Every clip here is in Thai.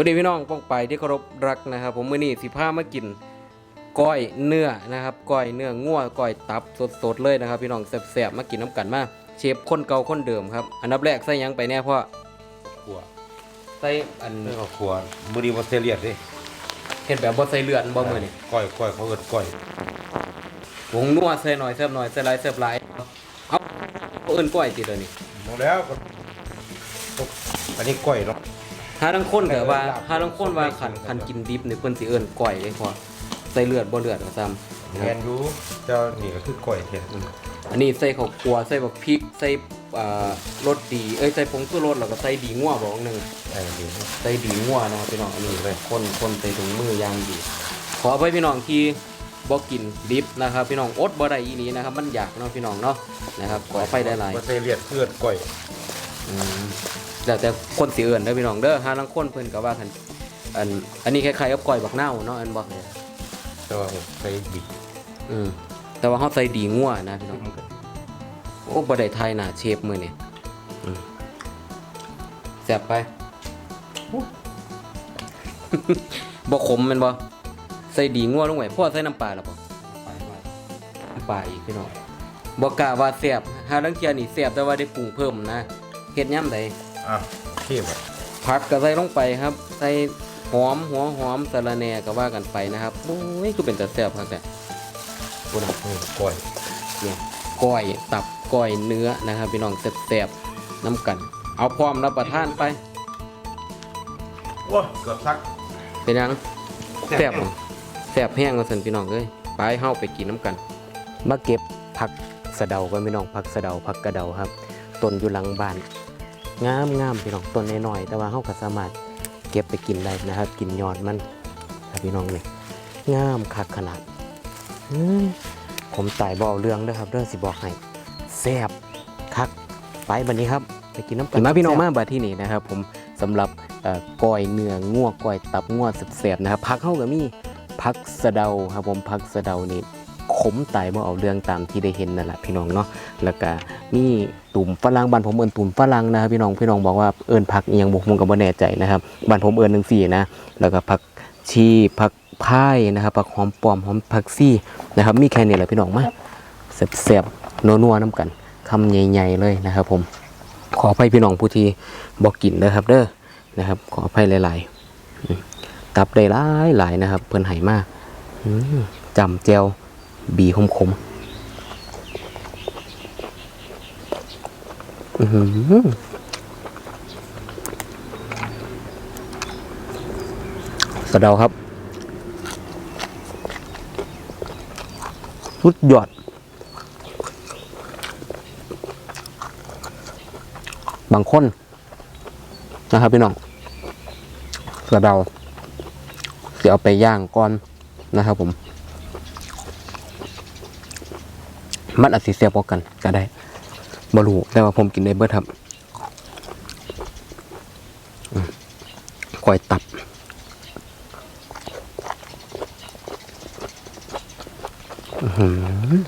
วัสดีพี่น้องป้องไปที่เคารพรักนะครับ ผมมื้อนี้สิพามากินก้อยเนื้อนะครับก้อยเนื้องัวก้อยตับสดๆเลยนะครับ พี่น้องแซ่บๆมากินน้ำกันมาเชฟคนเก่าคนเดิมครับอันดับแรกใส่หยังไปแน่พ่อขวใส่อันเรื่องขวมือดีมาเซเลียดดิเห็นแบบบ่ใส่เลือดบ่มื้อนี้ก้อยก้อยเขาเอิดก้อยผงนัวใส่หน่อยแซ่บหน่อยใส่หลายแซ่บหลายเอาเอาเอิ้นก้อยติเดี๋ยวนี้หมดแล้วก็อันนี้ก้อยเนาะ ถ้าทั้งคนก็ว่าลาบถ้าทั้งคนว่าคันคันกินดิบนี่เพิ่นสิเอิ้นก้อยเลยพ่อใส่เลือดบ่เลือดก็ซ้ำแมนยูเจ้านี่ก็คือก้อยเทียนอันนี้ใส่ข้าวคั่วใส่บักพริกใส่อ่ารสดีเอ้ยใส่ผงชูรสแล้วก็ใส่ดีงัวบอกหนึงไอ้ดีใส่ดีงัวเนาะพี่น้องอันนี้เลยคนคนใส่ถุงมือยางดี ขออภัยพี่น้องที่บ่กินดิบนะครับ พี่น้องอดบ่ได้อีหลีนะครับ มันอยากเนาะพี่น้องเนาะนะครับขออภัยได้หลายมาเซเลียดคือเอิดก้อยอืม แล้วแต่คนสิเอิ้นเด้อพี่น้องเด้อหาลางคนเพิ่นก็ว่ากันอันอันนี้คล้ายๆกับก้อยบักนาวเนาะอันบ่แต่ว่าใส่บีอืมแต่ว่าเฮาใส่ดีงัวนะพี่น้องโอ้บ่ได้ทายหน้าเชฟมื้อนี่อืมแซ่บไปบ่ขมแม่นบ่ใส่ดีงัวลงไว้พ่อใส่น้ำปลาแล้วบ่ไปมาน้ำปลาอีกพี่น้องบ่กล้าว่าแซ่บหาลังเที่ยนี่แซ่บแต่ว่าได้ปรุงเพิ่มนะเฮ็ดยามใด อะเทียบอะผักก็ใส่ลงไปครับ ใส่หอมหัวหอมสะระแหน่ก็ว่ากันไปนะครับโอ้ยคือเป็นแต่แซ่บครับแต่พุ่นน่ะอืมก้อยเนี่ยก้อยตับก้อยเนื้อนะครับพี่น้องแซ่บๆน้ำกัน เอาพร้อมรับประทานไปว้าเกือบซักเป็นยังแซ่บบ่แซ่บแห้งว่าซั่นพี่น้องเอ้ยไปเฮาไปกินน้ำกัน มาเก็บผักสะเดากันพี่น้องผักสะเดาผักกระเดาครับต้นอยู่หลังบ้าน งามงามพี่น้องต้นน้อยๆแต่ว่าเฮาก็สามารถเก็บไปกินได้นะครับ กินยอดมันครับพี่น้องนี่งามคักขนาดอื้อผมตายบ่เอาเรื่องเด้อครับเด้อสิบอกให้แซ่บคักไปบัดนี้ครับไปกินน้ำกันมาพี่น้องมาบัดที่นี่นะครับ ผมสำหรับเอ่อก้อยเนื้องัวก้อยตับงัวแซ่บๆนะครับผักเฮาก็มีผักสะเดาครับผมผักสะเดานี่ ขมตายบ่เอาเรื่องตามที่ได้เห็นนั่นแหละพี่น้องเนาะแล้วก็มีตุ่มฝรั่งบ้านผมเอิ้นตุ่มฝรั่งนะครับพี่น้องพี่น้องบอกว่าเอิ้นผักอีหยังบ่ผมก็บ่แน่ใจนะครับบ้านผมเอิ้นจังซี่นะแล้วก็ผักชีผักพายนะครับผักหอมปลอมหอมผักซี่นะครับ มีแค่นี้แหละพี่น้องมาแซ่บๆนัวๆน้ำกันคำใหญ่ๆเลยนะครับ ผมขออภัยพี่น้องผู้ที่บ่กินนะครับเด้อนะครับ ขออภัยหลายๆตับได้หลายหลายนะครับ เพิ่นให้มาอืมจำแจว บีคมคมอือสะเดาครับ สุดยอด บางคนนะครับพี่น้องสะเดาจะเอาไปย่างก่อนนะครับผม มันอาจสิเสียบกว่ากันก็ได้บรูแต่ว่าผมกินได้เบิดครับอืมก้อยตับ อื้อหือ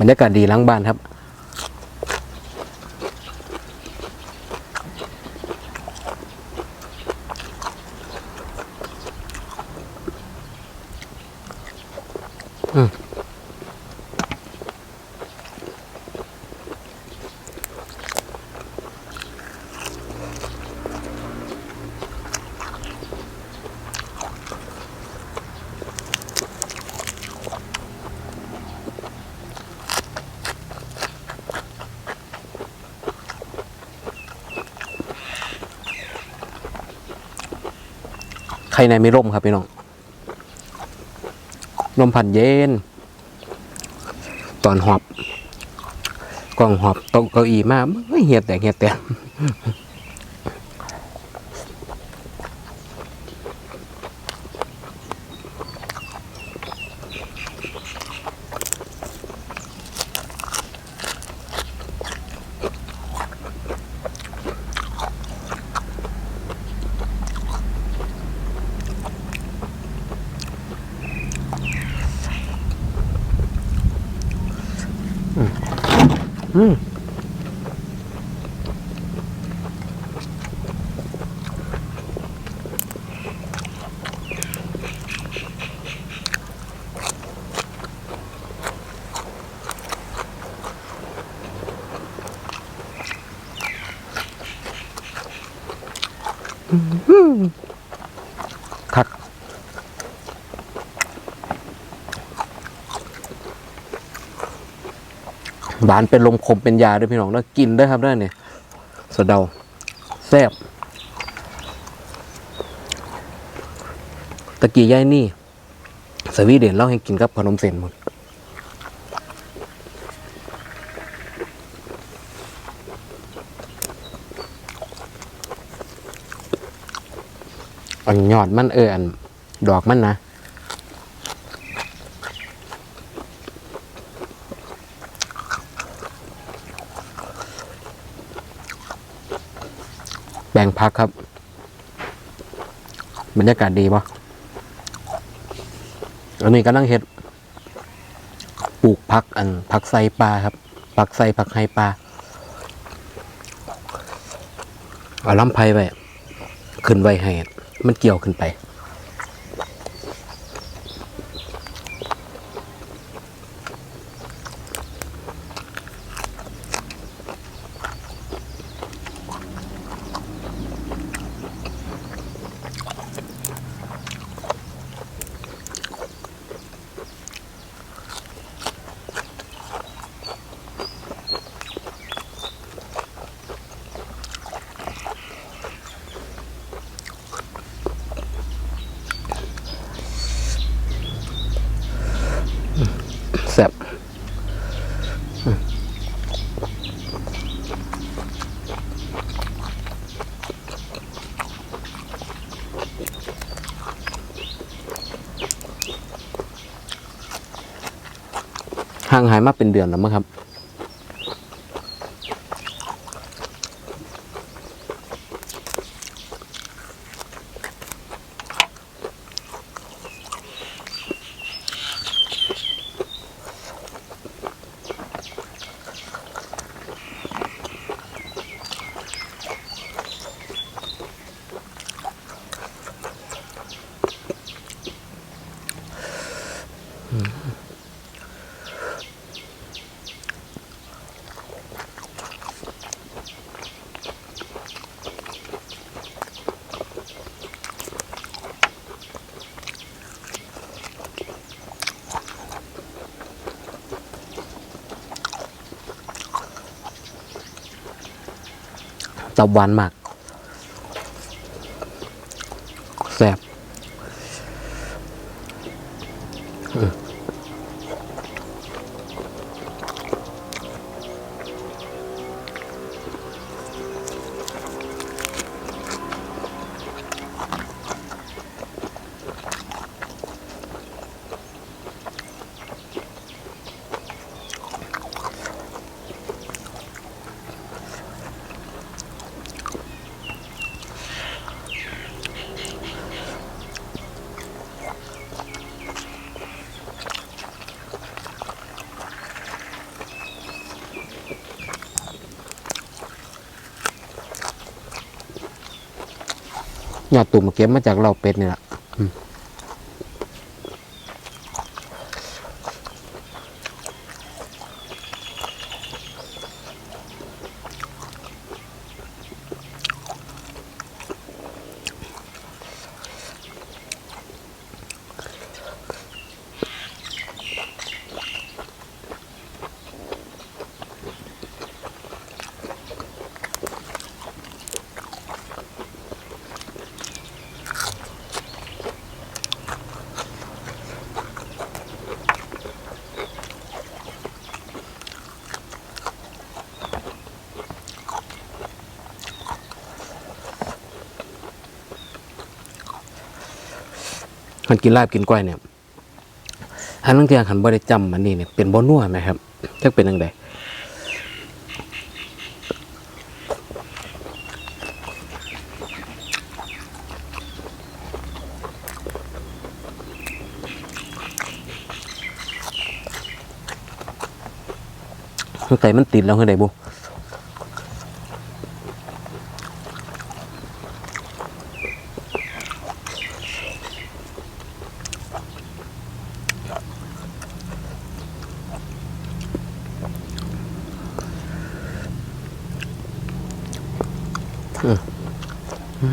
บรรยากาศดีล้างบ้านครับ ใครในไม่ร่มครับพี่น้องลมพัดเย็น ตอนหอบกล่องหอบตกเก้าอี้มาเฮียแตกเฮียแตก อื หวานเป็นลมคมเป็นยาด้วยพี่น้องแล้วกินได้ครับได้เนี่ยสะเดาแซ่บตะกี้ยายนี่ สวีเดนเล่าให้กินกับขนมเส้นหมดอันยอดมันเอออัน ดอกมันนะ งพักครับ บรรยากาศดีปะอันนี้ก็นั่งเห็ดปลูกพักอันพักไซปลาครับพักไซพักไฮปลาเอาล้ำไผ่ไปขึ้นไว้ให้มันเกี่ยวขึ้นไปางหายมาเป็นเดือนแล้วมั้งครับ ตับหวานมากแซ่บ ตุ่มเก็บมาจากเราเป็ดนี่แหละอื มันกินลาบกินก้อยเนี่ยหันบางทีหันบ่ได้จำอันนี้เนี่ยเป็นบ่นัวไหมครับจักเป็นยังไงไก่มันติดแล้วคือไดบุ คลิ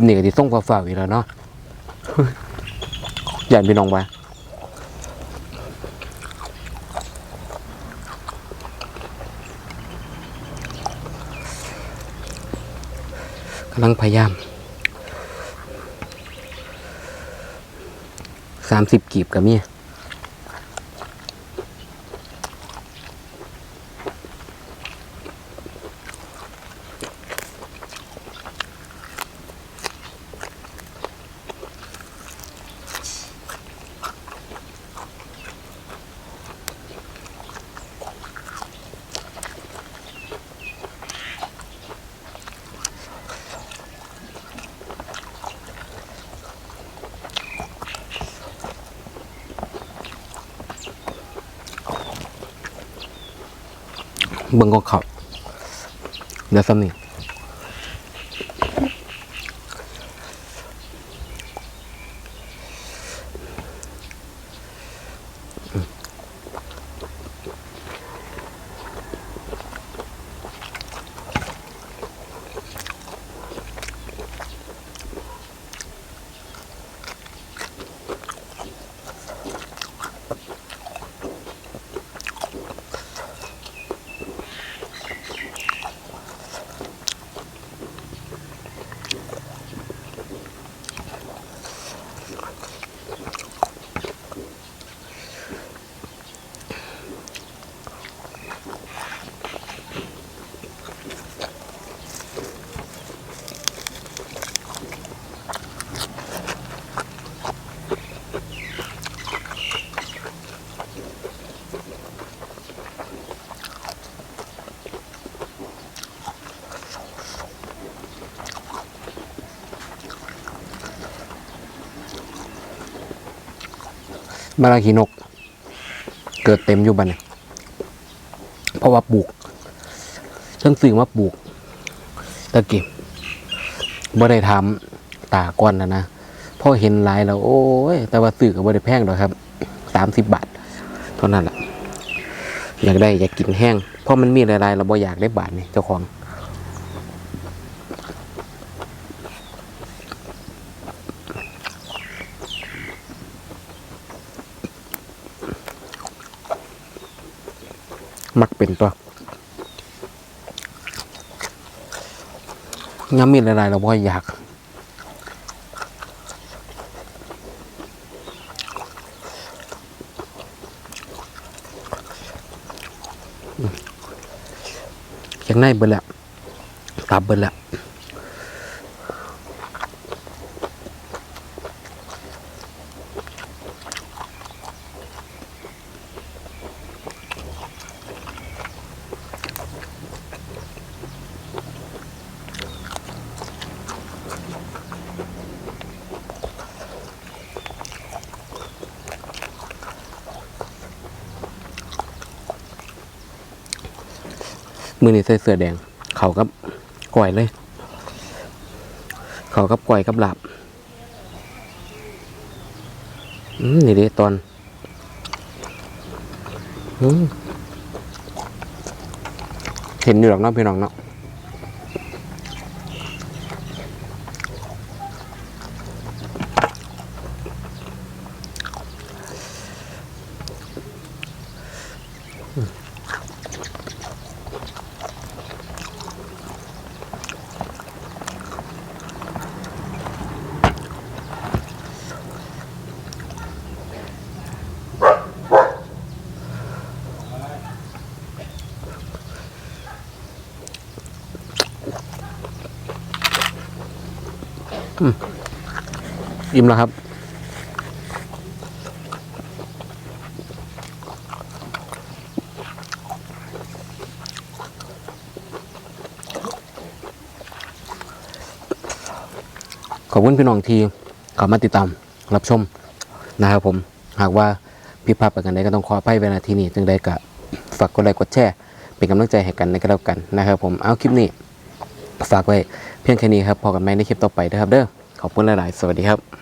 ปนี้ก็ที่ส่งฝากๆอีกแล้วเนาะ อยากพี่น้องไปำลังพยายามสามสิบกีบกับเมีย เบิ่งก็เขาเดี๋ยวซ้ำนี่ มาราคีนก เกิดเต็มอยู่บัดเนี่ยเพราะว่าปลูกเชิงสื่อว่าปลูกตะกี้บ่ได้ทำตาก่อนนะนะพอเห็นลายแล้ว โอ้ย แต่ว่าสื่อก็บ่ได้แพงหรอกครับสามสิบบาท เท่านั้นแหละอยากได้อยากกินแห้งเพราะมันมีลายๆเราบ่อยากได้บาทนี่เจ้าของ เป็นตัวย้ำมีอะไรเราบ่อยากยังไงเบิดแหละตับเบิดแหละ มือนี่ใส่เสื้อแดง เขากับก่อยเลย เขากับก่อยกับหลับอืมนี่ดิตอนอืมเห็นอยู่หรอกเนาะพี่น้องเนาะ อิ่มแล้วครับ ขอบคุณพี่น้องที่เข้ามาติดตามรับชมนะครับผม หากว่าพิพาทประกันได้ก็ต้องขออภัเวลาที่นี่จึงได้กะฝากกดไลค์กดแชร์เป็นกำลังใจให้กันในกระดับกันนะครับผมเอาคลิปนี้ฝากไว้เพียงแค่นี้ครับพอกันไหมในคลิปต่อไปนะครับเด้อขอบคุณหลาย ๆ สวัสดีครับ